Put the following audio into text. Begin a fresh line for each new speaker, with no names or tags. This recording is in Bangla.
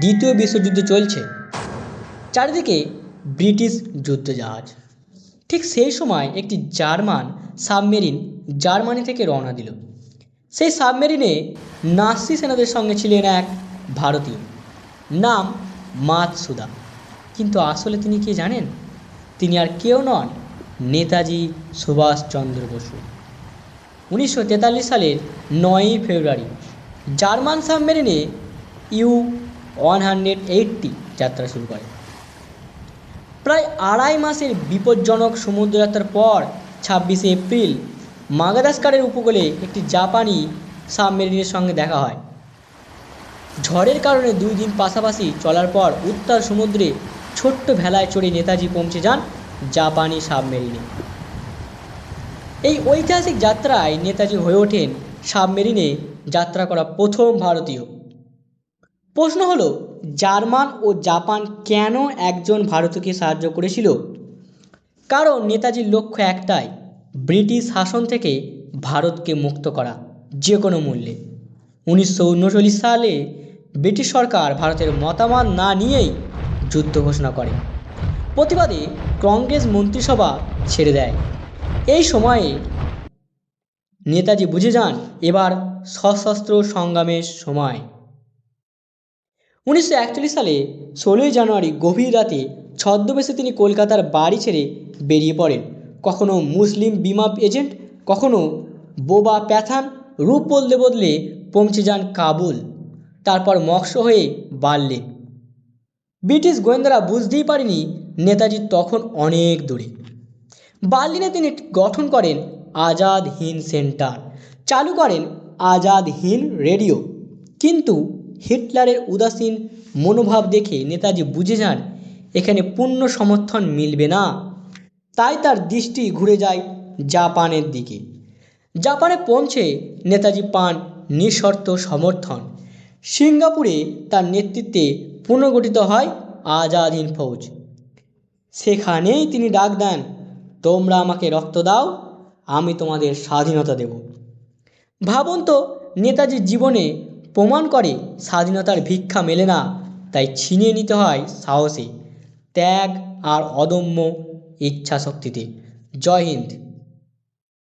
দ্বিতীয় বিশ্বযুদ্ধ চলছে। চারিদিকে ব্রিটিশ যুদ্ধজাহাজ। ঠিক সেই সময় একটি জার্মান সাবমেরিন জার্মানি থেকে রওনা দিল। সেই সাবমেরিনে নাসি সেনাদের সঙ্গে ছিলেন এক ভারতীয়। নাম মাতসুদা। কিন্তু আসলে তিনি কে জানেন? তিনি আর কেউ নন নেতাজি সুভাষচন্দ্র বসু। উনিশশো তেতাল্লিশ সালের নয়ই ফেব্রুয়ারি জার্মান সাবমেরিনে ইউ ওয়ান হান্ড্রেড এইটটি যাত্রা শুরু করে। প্রায় আড়াই মাসের বিপজ্জনক সমুদ্রযাত্রার পর ছাব্বিশে এপ্রিল মাগাদাস্কারের উপকূলে একটি জাপানি সাবমেরিনের সঙ্গে দেখা হয়। ঝড়ের কারণে দুই দিন পাশাপাশি চলার পর উত্তর সমুদ্রে ছোট্ট ভেলায় চড়ে নেতাজি পৌঁছে যান জাপানি সাবমেরিনে। এই ঐতিহাসিক যাত্রায় নেতাজি হয়ে ওঠেন সাবমেরিনে যাত্রা করা প্রথম ভারতীয়। প্রশ্ন হলো, জার্মান ও জাপান কেন একজন ভারতকে সাহায্য করেছিল? কারণ নেতাজির লক্ষ্য একটাই, ব্রিটিশ শাসন থেকে ভারতকে মুক্ত করা, যে কোনো মূল্যে। উনিশশো উনচল্লিশ সালে ব্রিটিশ সরকার ভারতের মতামত না নিয়েই যুদ্ধ ঘোষণা করে। প্রতিবাদে কংগ্রেস মন্ত্রিসভা ছেড়ে দেয়। এই সময়ে নেতাজি বুঝে যান, এবার সশস্ত্র সংগ্রামের সময়। উনিশশো একচল্লিশ সালে ষোলোই জানুয়ারি গভীর রাতে ছদ্মবেশে তিনি কলকাতার বাড়ি ছেড়ে বেরিয়ে পড়েন। কখনো মুসলিম বিমা এজেন্ট, কখনো বোবা প্যাথান রূপ বদলে বদলে পৌঁছে যান কাবুল। তারপর মক্স হয়ে বার্লিন ব্রিটিশ গোয়েন্দারা বুঝতেই পারেনি নেতাজি তখন অনেক দূরে। বার্লিনে তিনি গঠন করেন আজাদ হিন্দ সেন্টার, চালু করেন আজাদ হিন্দ রেডিও। কিন্তু হিটলারের উদাসীন মনোভাব দেখে নেতাজি বুঝে যান, এখানে পূর্ণ সমর্থন মিলবে না। তাই তার দৃষ্টি ঘুরে যায় জাপানের দিকে। জাপানে পৌঁছে নেতাজি পান নিঃশর্ত সমর্থন। সিঙ্গাপুরে তার নেতৃত্বে পুনর্গঠিত হয় আজাদ হিন্দ ফৌজ। সেখানেই তিনি ডাক দেন, তোমরা আমাকে রক্ত দাও, আমি তোমাদের স্বাধীনতা দেব। ভাবুন তো, নেতাজির জীবনে প্রমাণ করে স্বাধীনতার ভিক্ষা মেলে না, তাই ছিনিয়ে নিতে হয় সাহসে। ত্যাগ আর অদম্য ইচ্ছাশক্তিতে। জয় হিন্দ।